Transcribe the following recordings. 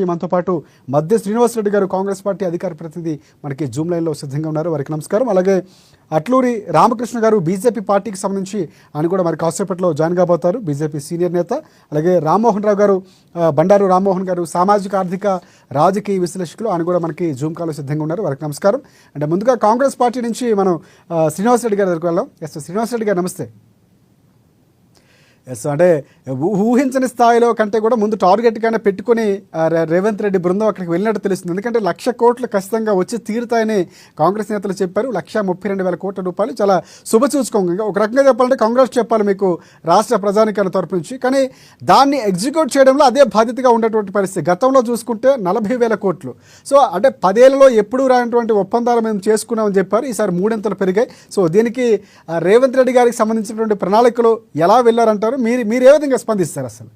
మనతో పాటు మధ్య శ్రీనివాసరెడ్డి గారు కాంగ్రెస్ పార్టీ అధికార ప్రతినిధి మనకి జూమ్ లైన్లో సిద్ధంగా ఉన్నారు. వారికి నమస్కారం. అలాగే అట్లూరి రామకృష్ణ గారు బీజేపీ పార్టీకి సంబంధించి ఆయన కూడా మరి కాసేపట్లో జాయిన్ కాబోతారు. బీజేపీ సీనియర్ నేత. అలాగే రామ్మోహన్ రావు గారు బండారు రామ్మోహన్ గారు సామాజిక ఆర్థిక రాజకీయ విశ్లేషకులు. ఆయన కూడా మనకి జూమ్ కాల్లో సిద్ధంగా ఉన్నారు. వారికి నమస్కారం. అంటే ముందుగా కాంగ్రెస్ పార్టీ నుంచి మనం శ్రీనివాసరెడ్డి గారి దగ్గరికి వెళ్దాం. ఎస్ శ్రీనివాసరెడ్డి గారు నమస్తే. ఎస్ అంటే ఊహించని స్థాయిలో కంటే కూడా ముందు టార్గెట్గానే పెట్టుకుని రేవంత్ రెడ్డి బృందం అక్కడికి వెళ్ళినట్టు తెలుస్తుంది. ఎందుకంటే లక్ష కోట్లు ఖచ్చితంగా వచ్చి తీరుతాయని కాంగ్రెస్ నేతలు చెప్పారు. లక్ష ముప్పై రెండు వేల కోట్ల రూపాయలు చాలా శుభసూచకంగా ఒక రకంగా చెప్పాలంటే కాంగ్రెస్ చెప్పాలి మీకు రాష్ట్ర ప్రజానికాల తరపు నుంచి. కానీ దాన్ని ఎగ్జిక్యూట్ చేయడంలో అదే బాధ్యతగా ఉన్నటువంటి పరిస్థితి. గతంలో చూసుకుంటే నలభై వేల కోట్లు. సో అంటే పదేళ్ళలో ఎప్పుడూ రానటువంటి ఒప్పందాలు మేము చేసుకున్నామని చెప్పారు. ఈసారి మూడింతలు పెరిగాయి. సో దీనికి రేవంత్ రెడ్డి గారికి సంబంధించినటువంటి ప్రణాళికలు ఎలా వెళ్ళారంటారు? మీరు మీరు ఏ విధంగా స్పందిస్తారు అసలు?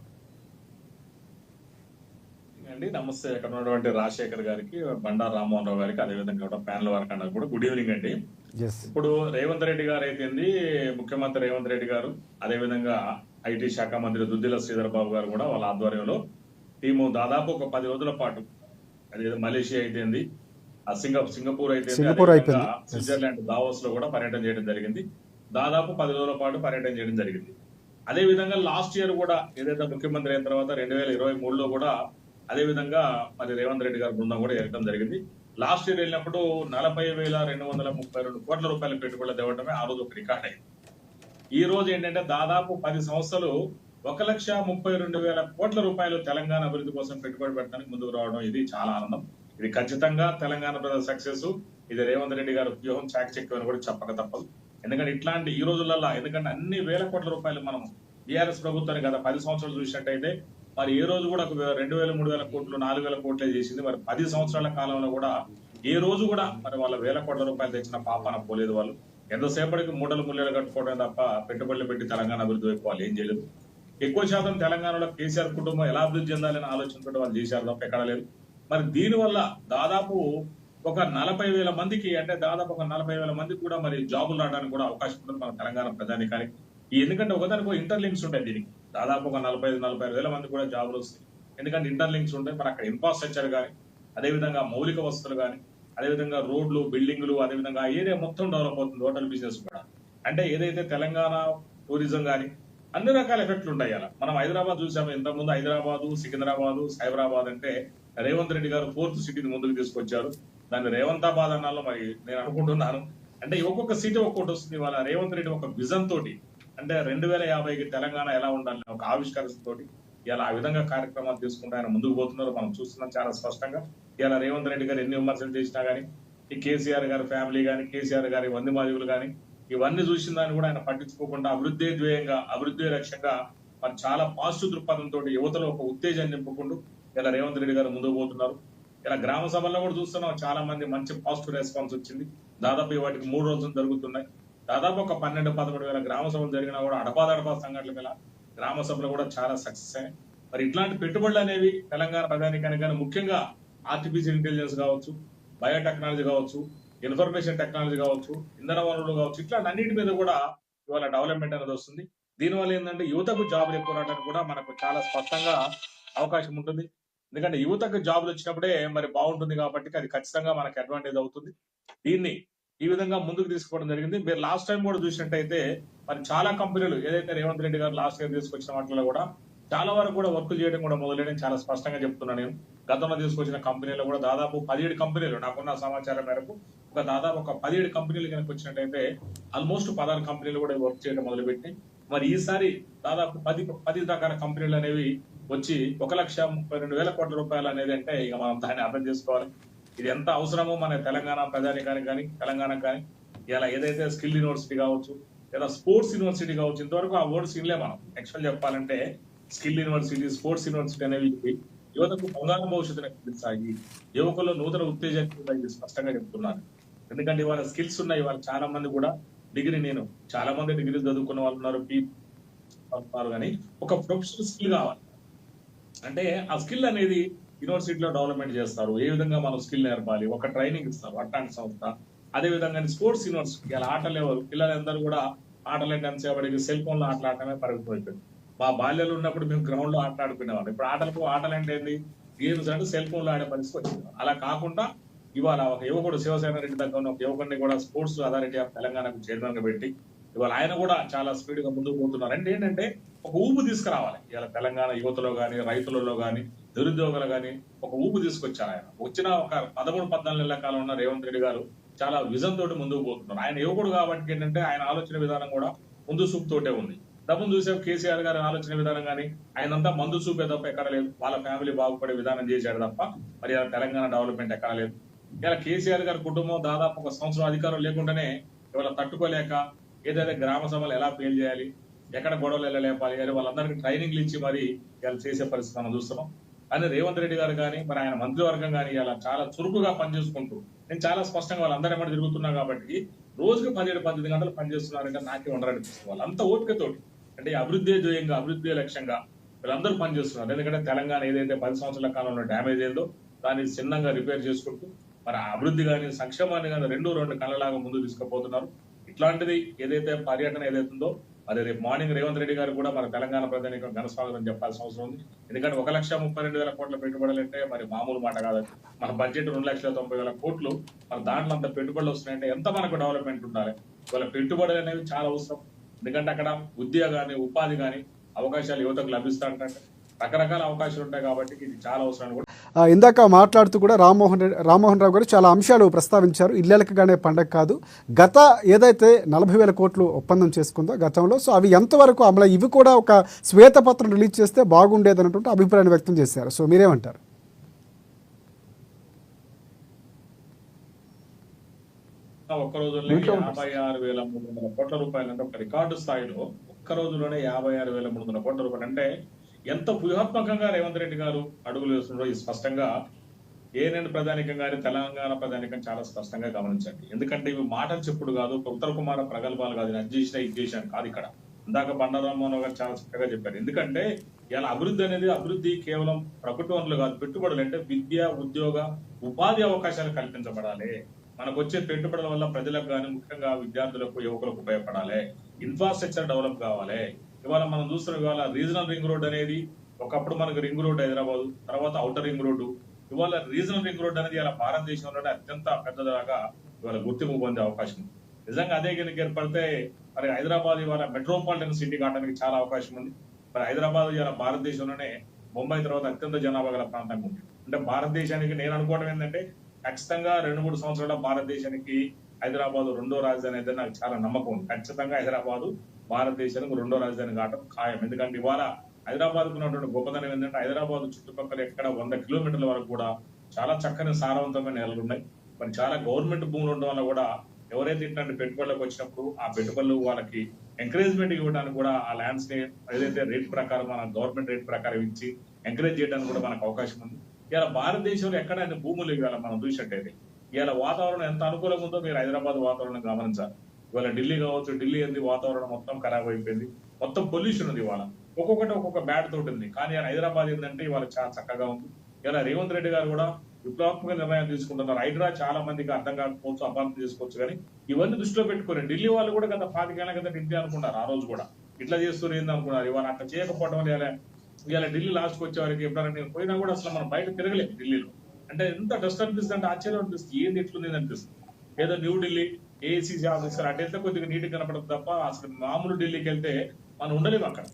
అండి నమస్తే. ఇక్కడ ఉన్నటువంటి రాజశేఖర్ గారికి బండారు రామ్మోహన్ రావు గారికి అదేవిధంగా కూడా ప్యానల్ వారికి అన్నారు కూడా గుడ్ ఈవినింగ్ అండి. ఇప్పుడు రేవంత్ రెడ్డి గారు అయితేంది ముఖ్యమంత్రి రేవంత్ రెడ్డి గారు అదేవిధంగా ఐటీ శాఖ మంత్రి దుద్దిల శ్రీధర్ బాబు గారు కూడా వాళ్ళ ఆధ్వర్యంలో టీము దాదాపు ఒక పది రోజుల పాటు అదేదో మలేషియా అయితేంది ఆ సింగపూర్ సింగపూర్ అయితే. స్విట్జర్లాండ్ దావోస్లో కూడా పర్యటన చేయడం జరిగింది. దాదాపు పది రోజుల పాటు పర్యటన చేయడం జరిగింది. అదే విధంగా లాస్ట్ ఇయర్ కూడా ఏదైతే ముఖ్యమంత్రి అయిన తర్వాత రెండు వేల ఇరవై మూడులో కూడా అదే విధంగా మరి రేవంత్ రెడ్డి గారి బృందం కూడా వెళ్ళడం జరిగింది. లాస్ట్ ఇయర్ వెళ్ళినప్పుడు నలభై వేల రెండు వందల ముప్పై రెండు కోట్ల రూపాయల పెట్టుబడులు తేవడమే ఆ రోజు ఒక రికార్డ్ అయింది. ఈ రోజు ఏంటంటే దాదాపు పది సంవత్సరాలు ఒక లక్ష ముప్పై రెండు వేల కోట్ల రూపాయలు తెలంగాణ అభివృద్ధి కోసం పెట్టుబడి పెట్టడానికి ముందుకు రావడం ఇది చాలా ఆనందం. ఇది ఖచ్చితంగా తెలంగాణ ప్రజల సక్సెస్. ఇది రేవంత్ రెడ్డి గారి వ్యూహం చాకచక్యం అని కూడా చెప్పక తప్పదు. ఎందుకంటే ఇట్లాంటి ఈ రోజులలో ఎందుకంటే అన్ని వేల కోట్ల రూపాయలు మనం బీఆర్ఎస్ ప్రభుత్వాన్ని గత పది సంవత్సరాలు చూసినట్టయితే మరి ఏ రోజు కూడా ఒక రెండు వేల మూడు వేల కోట్లు నాలుగు వేల కోట్లే చేసింది. మరి పది సంవత్సరాల కాలంలో కూడా ఏ రోజు కూడా మరి వాళ్ళ వేల కోట్ల రూపాయలు తెచ్చిన పాపన పోలేదు వాళ్ళు. ఎంతసేపటికి మూటలు ముల్లలు కట్టుకోవడం తప్ప పెట్టుబడులు పెట్టి తెలంగాణ అభివృద్ధి వైపు వాళ్ళు ఏం చేయలేదు. ఎక్కువ శాతం తెలంగాణలో కేసీఆర్ కుటుంబం ఎలా అభివృద్ధి చెందాలని ఆలోచనతో వాళ్ళు చేశారు తప్ప ఎక్కడ లేదు. మరి దీనివల్ల దాదాపు ఒక నలభై వేల మందికి అంటే దాదాపు ఒక నలభై వేల మందికి కూడా మరి జాబులు రావడానికి కూడా అవకాశం ఉంటుంది మన తెలంగాణ ప్రజానికానికి. ఎందుకంటే ఒకదానికి ఇంటర్ లింక్స్ ఉంటాయి దీనికి. దాదాపు ఒక నలభై ఐదు నలభై ఐదు వేల మంది కూడా జాబులు వస్తాయి. ఎందుకంటే ఇంటర్ లింక్స్ ఉంటాయి మరి అక్కడ ఇన్ఫ్రాస్ట్రక్చర్ కానీ అదేవిధంగా మౌలిక వసతులు కానీ అదేవిధంగా రోడ్లు బిల్డింగ్లు అదేవిధంగా ఏరియా మొత్తం డెవలప్ అవుతుంది హోటల్ బిజినెస్ కూడా. అంటే ఏదైతే తెలంగాణ టూరిజం కానీ అన్ని రకాల ఎఫెక్ట్లు ఉంటాయి అలా. మనం హైదరాబాద్ చూసాము ఇంతకుముందు హైదరాబాదు సికింద్రాబాదు సైబరాబాద్ అంటే రేవంత్ రెడ్డి గారు ఫోర్త్ సిటీని ముందుకు తీసుకొచ్చారు. దాన్ని రేవంతాబాద్ అన్నాలో మరి నేను అనుకుంటున్నాను. అంటే ఒక్కొక్క సీటు ఒక్కొక్కటి వస్తుంది. వాళ్ళ రేవంత్ రెడ్డి ఒక విజన్ తోటి అంటే రెండు వేల యాభైకి తెలంగాణ ఎలా ఉండాలని ఒక ఆవిష్కరణతోటి ఇలా ఆ విధంగా కార్యక్రమాలు తీసుకుంటూ ఆయన ముందుకు పోతున్నారు. మనం చూస్తున్నాం చాలా స్పష్టంగా. ఇలా రేవంత్ రెడ్డి గారు ఎన్ని విమర్శలు చేసినా కానీ ఈ కేసీఆర్ గారి ఫ్యామిలీ కానీ కేసీఆర్ గారి వంది మాదిగులు కానీ ఇవన్నీ చూసిన దాన్ని కూడా ఆయన పట్టించుకోకుండా అభివృద్ధి ద్వేయంగా అభివృద్ధి లక్ష్యంగా మరి చాలా పాజిటివ్ దృక్పథంతో యువతలో ఒక ఉత్తేజాన్ని నింపుకుంటూ ఇలా రేవంత్ రెడ్డి గారు ముందుకు పోతున్నారు. ఇలా గ్రామ సభల్లో కూడా చూస్తున్నాం. చాలా మంది మంచి పాజిటివ్ రెస్పాన్స్ వచ్చింది. దాదాపు వాటికి మూడు రోజులు జరుగుతున్నాయి. దాదాపు ఒక పన్నెండు పదమూడు వేల గ్రామ సభలు జరిగినా కూడా అడపాదడపా సంఘటనల మీద గ్రామ సభలు కూడా చాలా సక్సెస్ అయ్యాయి మరి ఇట్లాంటి పెట్టుబడులు అనేవి తెలంగాణ ప్రధానికానికి కానీ ముఖ్యంగా ఆర్టిఫిషియల్ ఇంటెలిజెన్స్ కావచ్చు బయోటెక్నాలజీ కావచ్చు ఇన్ఫర్మేషన్ టెక్నాలజీ కావచ్చు ఇంధన వనరులు కావచ్చు ఇట్లాంటి అన్నిటి మీద కూడా ఇవాళ డెవలప్మెంట్ అనేది వస్తుంది. దీనివల్ల ఏంటంటే యువతకు జాబులు ఎక్కువ రావడానికి కూడా మనకు చాలా స్పష్టంగా అవకాశం ఉంటుంది. ఎందుకంటే యువతకు జాబులు వచ్చినప్పుడే మరి బాగుంటుంది కాబట్టి అది ఖచ్చితంగా మనకి అడ్వాంటేజ్ అవుతుంది. దీన్ని ఈ విధంగా ముందుకు తీసుకోవడం జరిగింది. మీరు లాస్ట్ టైం కూడా చూసినట్టయితే మరి చాలా కంపెనీలు ఏదైతే రేవంత్ రెడ్డి గారు లాస్ట్ ఇయర్ తీసుకొచ్చిన వాటిలో కూడా చాలా వరకు కూడా వర్క్ చేయడం కూడా మొదలైన చాలా స్పష్టంగా చెప్తున్నాను నేను. గతంలో తీసుకొచ్చిన కంపెనీలు కూడా దాదాపు పదిహేడు కంపెనీలు నాకున్న సమాచారం మేరకు ఒక దాదాపు ఒక పదిహేడు కంపెనీలు కనుక వచ్చినట్టయితే ఆల్మోస్ట్ పదహారు కంపెనీలు కూడా వర్క్ చేయడం మొదలుపెట్టి మరి ఈసారి దాదాపు పది పది రకాల కంపెనీలు అనేవి వచ్చి ఒక లక్ష ముప్పై రెండు వేల కోట్ల రూపాయలు అనేది అంటే ఇక మనం దాన్ని అర్థం చేసుకోవాలి. ఇది ఎంత అవసరమో మన తెలంగాణ ప్రజానికానికి కానీ తెలంగాణకు కానీ ఇలా ఏదైతే స్కిల్ యూనివర్సిటీ కావచ్చు లేదా స్పోర్ట్స్ యూనివర్సిటీ కావచ్చు ఇంతవరకు ఆ వర్డ్స్ ఇన్లే మనం. యాక్చువల్ చెప్పాలంటే స్కిల్ యూనివర్సిటీ స్పోర్ట్స్ యూనివర్సిటీ అనేవి యువతకు బంగారు భవిష్యత్తును కల్పిస్తాయి యువకుల్లో నూతన ఉత్తేజాన్ని ఇది స్పష్టంగా చెప్తున్నాను ఎందుకంటే ఇవాళ స్కిల్స్ ఉన్నాయి ఇవాళ చాలా మంది కూడా డిగ్రీ నేను చాలా మంది డిగ్రీ చదువుకున్న వాళ్ళు ఉన్నారు పీ ఉన్నారు కానీ ఒక ప్రొఫెషనల్ స్కిల్ కావాలి. అంటే ఆ స్కిల్ అనేది యూనివర్సిటీలో డెవలప్మెంట్ చేస్తారు. ఏ విధంగా మనం స్కిల్ నేర్పాలి? ఒక ట్రైనింగ్ ఇస్తారు అట్లాంటి సంస్థ. అదే విధంగా స్పోర్ట్స్ యూనివర్సిటీ ఇలా ఆటలు ఎవరు పిల్లలందరూ కూడా ఆటలు అంటే సెల్ ఫోన్లో ఆటలు ఆడటమే పరిమితం అయిపోయింది మా బాల్యాలు ఉన్నప్పుడు మేము గ్రౌండ్లో ఆడుకునేవాళ్ళం. ఇప్పుడు ఆటలకు ఆటలు అంటే ఏంది? గేమ్స్ అంటే సెల్ ఫోన్లో ఆడే పరిస్థితి వచ్చింది. అలా కాకుండా ఇవాళ ఒక యువకుడు శివసేన రెడ్డి దగ్గర ఉన్న ఒక యువకుడిని కూడా స్పోర్ట్స్ అథారిటీ ఆఫ్ తెలంగాణకు చైర్మన్గా పెట్టి ఇవాళ ఆయన కూడా చాలా స్పీడ్గా ముందుకు పోతున్నారు. అంటే ఏంటంటే ఒక ఊపు తీసుకురావాలి. ఇవాళ తెలంగాణ యువతలో కానీ రైతులలో కానీ నిరుద్యోగులు కానీ ఒక ఊపు తీసుకొచ్చారు ఆయన. వచ్చిన ఒక పదమూడు పద్నాలుగు నెలల కాలం ఉన్న రేవంత్ రెడ్డి గారు చాలా విజన్ తోటి ముందుకు పోతున్నారు. ఆయన యువకుడు కాబట్టి ఏంటంటే ఆయన ఆలోచన విధానం కూడా ముందు చూపు తోటే ఉంది. డబ్బును చూసే కేసీఆర్ గారి ఆలోచన విధానం కానీ ఆయనంతా మందు చూపే తప్ప ఎక్కడ లేదు. వాళ్ళ ఫ్యామిలీ బాగుపడే విధానం చేశాడు తప్ప మరి ఇలా తెలంగాణ డెవలప్మెంట్ ఎక్కడ లేదు. ఇలా కేసీఆర్ గారి కుటుంబం దాదాపు ఒక సంవత్సరం అధికారం లేకుండానే ఇవాళ తట్టుకోలేక ఏదైతే గ్రామ సభలు ఎలా ఫెయిల్ చేయాలి ఎక్కడ గొడవలు ఎలా లేపాలి. అని వాళ్ళందరికీ ట్రైనింగ్లు ఇచ్చి మరి ఇలా చేసే పరిస్థితి మనం చూస్తున్నాం. అని రేవంత్ రెడ్డి గారు కానీ మరి ఆయన మంత్రివర్గం కానీ ఇలా చాలా చురుకుగా పనిచేసుకుంటూ నేను చాలా స్పష్టంగా వాళ్ళందరూ ఏమంటే తిరుగుతున్నా కాబట్టి రోజుకి పదిహేడు పద్దెనిమిది గంటలు పనిచేస్తున్నారంటే నాకే ఉండరనిపిస్తుంది. వాళ్ళు అంత ఓపికతోటి అంటే అభివృద్ధి ధ్యేయంగా అభివృద్ధి లక్ష్యంగా వీళ్ళందరూ పనిచేస్తున్నారు. ఎందుకంటే తెలంగాణ ఏదైతే పది సంవత్సరాల కాలంలో డ్యామేజ్ అయిందో దాన్ని చిన్నంగా రిపేర్ చేసుకుంటూ మరి అభివృద్ధి కానీ సంక్షేమాన్ని కానీ రెండు రెండు కళ్ళలాగా ముందు తీసుకుపోతున్నారు. ఇట్లాంటిది ఏదైతే పర్యటన ఏదైతుందో మరి అది రేపు మార్నింగ్ రేవంత్ రెడ్డి గారు కూడా మన తెలంగాణ ప్రజానికి ఘనస్వాగతం చెప్పాల్సిన అవసరం ఉంది. ఎందుకంటే ఒక లక్ష ముప్పై రెండు వేల కోట్ల పెట్టుబడులు అంటే మరి మామూలు మాట కాదు మన బడ్జెట్ రెండు లక్షల తొంభై వేల కోట్లు మరి దాంట్లో అంత పెట్టుబడులు వస్తున్నాయంటే ఎంత మనకు డెవలప్మెంట్ ఉండాలి? ఇవాళ పెట్టుబడులు అనేవి చాలా అవసరం. ఎందుకంటే అక్కడ ఉద్యోగాన్ని ఉపాధి కానీ అవకాశాలు యువతకు లభిస్తాయంటే. రకరకాల అవకాశాలు ఉంటాయి కాబట్టి ఇది చాలా అవసరం కూడా ఇందాక మాట్లాడుతూ కూడా రామ్మోహన్ రెడ్డి రామ్మోహన్ రావు గారు చాలా అంశాలు ప్రస్తావించారు. ఇల్లెలకగానే పండగ కాదు. గత ఏదైతే నలభై వేల కోట్లు ఒప్పందం చేసుకుందో గతంలో సో అవి ఎంతవరకు అమలు ఇవి కూడా ఒక శ్వేతపత్రం రిలీజ్ చేస్తే బాగుండేది అన్నటువంటి అభిప్రాయాన్ని వ్యక్తం చేశారు. సో మీరేమంటారు? ఒక్క రోజులోనే యాభై ఆరు వేల మూడు వందల కోట్ల రూపాయలు అంటే ఒక రికార్డు స్థాయిలో ఒక్క రోజులోనే యాభై ఆరు వేల మూడు వందల కోట్ల రూపాయలు. అంటే ఎంత వ్యూహాత్మకంగా రేవంత్ రెడ్డి గారు అడుగులు వేస్తున్నారో ఇది స్పష్టంగా ఏఎన్ఎన్ ప్రధానికం కానీ తెలంగాణ ప్రధానికం చాలా స్పష్టంగా గమనించండి. ఎందుకంటే ఇవి మాటలు చెప్పుడు కాదు ఒక ఉత్తర కుమార ప్రగల్భాలు కాదు. నేను అది చేసిన ఇది చేశాను కాదు ఇక్కడ. ఇందాక బండారామోహన్ గారు చాలా చక్కగా చెప్పారు. ఎందుకంటే ఇలా అభివృద్ధి అనేది అభివృద్ధి కేవలం ప్రభుత్వంలో కాదు పెట్టుబడులు అంటే విద్య ఉద్యోగ ఉపాధి అవకాశాలు కల్పించబడాలి. మనకు వచ్చే పెట్టుబడుల వల్ల ప్రజలకు కానీ ముఖ్యంగా విద్యార్థులకు యువకులకు ఉపయోగపడాలి. ఇన్ఫ్రాస్ట్రక్చర్ డెవలప్ కావాలి. ఇవాళ మనం చూస్తున్నాం ఇవాళ రీజనల్ రింగ్ రోడ్ అనేది ఒకప్పుడు మనకు రింగ్ రోడ్ హైదరాబాద్ తర్వాత అవుటర్ రింగ్ రోడ్డు. ఇవాళ రీజనల్ రింగ్ రోడ్ అనేది ఇలా భారతదేశంలోనే అత్యంత పెద్దదాకా ఇవాళ గుర్తింపు పొందే అవకాశం ఉంది. నిజంగా అదే కనుక ఏర్పడితే మరి హైదరాబాద్ ఇవాళ మెట్రోపాలిటన్ సిటీ కావడానికి చాలా అవకాశం ఉంది. మరి హైదరాబాద్ ఇవాళ భారతదేశంలోనే ముంబై తర్వాత అత్యంత జనాభా గల ప్రాంతంగా ఉంది. అంటే భారతదేశానికి నేను అనుకోవడం ఏంటంటే ఖచ్చితంగా రెండు మూడు సంవత్సరాల భారతదేశానికి హైదరాబాద్ రెండో రాజధాని అయితే నాకు చాలా నమ్మకం ఉంది. ఖచ్చితంగా హైదరాబాద్ భారతదేశానికి రెండో రాజధాని కావడం ఖాయం. ఎందుకంటే ఇవాళ హైదరాబాద్ ఉన్నటువంటి గొప్పతనం ఏంటంటే హైదరాబాద్ చుట్టుపక్కల ఎక్కడ వంద కిలోమీటర్ల వరకు కూడా చాలా చక్కని సారవంతమైన నెలలు ఉన్నాయి. మరి చాలా గవర్నమెంట్ భూములు ఉండడం వల్ల కూడా ఎవరైతే ఇట్లాంటి పెట్టుబడులకు వచ్చినప్పుడు ఆ పెట్టుబడులు వాళ్ళకి ఎంకరేజ్మెంట్ ఇవ్వడానికి కూడా ఆ ల్యాండ్స్ని ఏదైతే రేట్ ప్రకారం మన గవర్నమెంట్ రేట్ ప్రకారం ఇచ్చి ఎంకరేజ్ చేయడానికి కూడా మనకు అవకాశం ఉంది. ఇలా భారతదేశంలో ఎక్కడ భూములు ఇవ్వాలి మనం చూసినట్టయితే? ఇవాళ వాతావరణం ఎంత అనుకూలంగా ఉందో మీరు హైదరాబాద్ వాతావరణం గమనించాలి. ఇవాళ ఢిల్లీ కావచ్చు ఢిల్లీ ఏంది వాతావరణం మొత్తం ఖరాబ్ అయిపోయింది. మొత్తం పొల్యూషన్ ఉంది ఇవాళ. ఒక్కొక్కటి ఒక్కొక్క బ్యాడ్ తోటి ఉంది. కానీ హైదరాబాద్ ఏంటంటే ఇవాళ చాలా చక్కగా ఉంది. ఇలా రేవంత్ రెడ్డి గారు కూడా విప్లవాత్మక నిర్ణయం తీసుకుంటున్నారు. హైడ్రా చాలా మందికి అర్థం కాకపోవచ్చు అపార్థం చేసుకోవచ్చు. కానీ ఇవన్నీ దృష్టిలో పెట్టుకుని ఢిల్లీ వాళ్ళు కూడా గత పాతికేళ్ళ కింద ఢిల్లీ అనుకున్నారు ఆ రోజు కూడా. ఇట్లా చేస్తూ ఏంది అనుకున్నారు? ఇవాళ అట్లా చేయకపోవడం వల్ల ఇలా ఢిల్లీ లాస్ట్కి వచ్చే వరకు ఎప్పుడైనా నేను పోయినా కూడా అసలు మనం బయట తిరగలేదు ఢిల్లీలో. అంటే ఎంత డస్ట్ అనిపిస్తుంది అంటే ఆశ్చర్యం అనిపిస్తుంది. ఏది ఎట్లుంది అనిపిస్తుంది. ఏదో న్యూ ఢిల్లీ ఏసీసీ ఆఫీసర్ అటు వెళ్తే కొద్దిగా నీట్ కనపడదు తప్ప అసలు మామూలు ఢిల్లీకి వెళ్తే మనం ఉండలేము అక్కడ.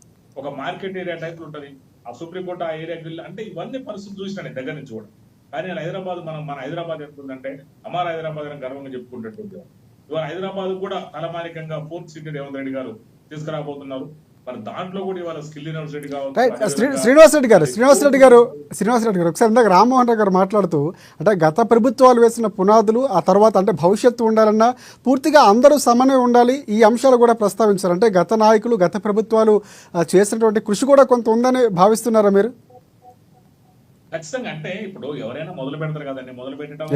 ఒక మార్కెట్ ఏరియా టైప్ ఉంటది. ఆ సుప్రీంకోర్టు ఆ ఏరియాకి వెళ్ళి అంటే ఇవన్నీ పరిస్థితులు చూసిన నేను దగ్గర నుంచి కూడా. కానీ హైదరాబాద్ మనం మన హైదరాబాద్ ఎంతుందంటే ఉందంటే హైదరాబాద్ అని గర్వంగా చెప్పుకుంటుంది ఇవాళ హైదరాబాద్ కూడా తలమానికంగా ఫోర్త్ సీటెడ్ రేవంత్ రెడ్డి గారు తీసుకురాబోతున్నారు. మరి దాంట్లో కూడా ఇవాళ స్కిల్ యూనివర్సిటీ రైట్ శ్రీ కావచ్చు శ్రీనివాస్ రెడ్డి గారు శ్రీనివాస్ రెడ్డి గారు శ్రీనివాస్ రెడ్డి గారు ఒకసారి ఇందాక రామ్మోహన్ రావు గారు మాట్లాడుతూ అంటే గత ప్రభుత్వాలు వేసిన పునాదులు ఆ తర్వాత అంటే భవిష్యత్తు ఉండాలన్నా పూర్తిగా అందరూ సమన్వయం ఉండాలి ఈ అంశాలు కూడా ప్రస్తావించారు. అంటే గత నాయకులు గత ప్రభుత్వాలు చేసినటువంటి కృషి కూడా కొంత ఉందని భావిస్తున్నారా మీరు? ఖచ్చితంగా అంటే ఇప్పుడు ఎవరైనా మొదలు పెడతారు కదండి మొదలు పెట్టడం.